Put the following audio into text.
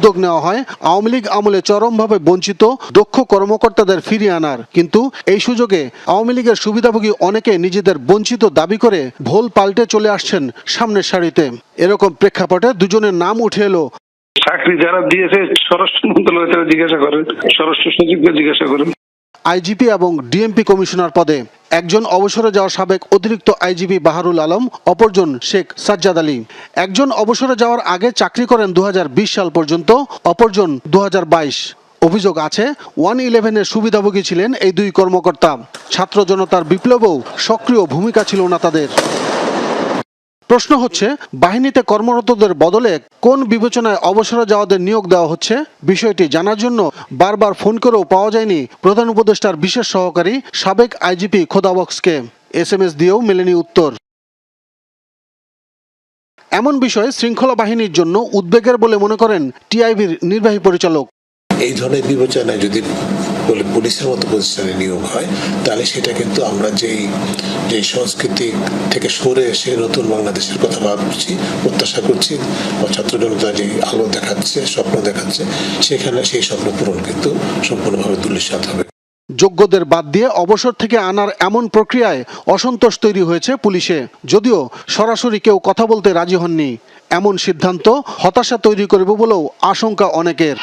উদ্যোগ নেওয়া হয়। আওয়ামী লীগ আমলে চরমভাবে বঞ্চিত দক্ষ কর্মকর্তাদের ফিরিয়ে আনার। কিন্তু এই সুযোগে আওয়ামী লীগের সুবিধাভোগী অনেকে নিজেদের বঞ্চিত দাবি করে ভোল পাল্টে চলে আসছেন সামনের সারিতে। এরকম প্রেক্ষাপটে দুজনের নাম উঠে এলো। চাকরি যারা দিয়েছে স্বরাষ্ট্র মন্ত্রণালয় তারা জিজ্ঞাসা করেন স্বরাষ্ট্র সচিবকে জিজ্ঞাসা করেন আইজিপি এবং ডিএমপি কমিশনার পদে একজন অবসরে যাওয়া সাবেক অতিরিক্ত আইজিপি বাহারুল আলম, অপরজন শেখ সাজ্জাদ আলী। একজন অবসরে যাওয়ার আগে চাকরি করেন দু হাজার বিশ সাল পর্যন্ত, অপরজন দু হাজার বাইশ। অভিযোগ আছে, ওয়ান ইলেভেনের সুবিধাভোগী ছিলেন এই দুই কর্মকর্তা। ছাত্র জনতার বিপ্লবেও সক্রিয় ভূমিকা ছিল না তাদের। প্রশ্ন হচ্ছে, বাহিনীতে কর্মরতদের বদলে কোন বিবেচনায় অবসরে যাওয়াদের নিয়োগ দেওয়া হচ্ছে? বিষয়টি জানার জন্য বারবার ফোন করেও পাওয়া যায়নি প্রধান উপদেষ্টার বিশেষ সহকারী সাবেক আইজিপি খোদাবক্সকে। এস এম এস দিয়েও মেলেনি উত্তর। এমন বিষয় শৃঙ্খলা বাহিনীর জন্য উদ্বেগের বলে মনে করেন টিআইবির নির্বাহী পরিচালক। এই ধরনের বিবেচনায় যদি বলে পুলিশের মতো প্রতিষ্ঠানে নিয়োগ হয়, তাহলে সেটা কিন্তু আমরা যেই যে সংস্কৃতি থেকে সরে এসে নতুন বাংলাদেশের কথা ভাবছি, প্রত্যাশা করছি, বা ছাত্র জনতা যে আলো দেখাচ্ছে, স্বপ্ন দেখাচ্ছে, সেখানে সেই স্বপ্ন পূরণ কিন্তু সম্পূর্ণভাবে দুলিশাত হবে। যোগ্যদের বাদ দিয়ে অবসর থেকে আনার এমন প্রক্রিয়ায় অসন্তোষ তৈরি হয়েছে পুলিশে। যদিও সরাসরি কেউ কথা বলতে রাজি হননি, এমন সিদ্ধান্ত হতাশা তৈরি করবে বলেও আশঙ্কা অনেকের।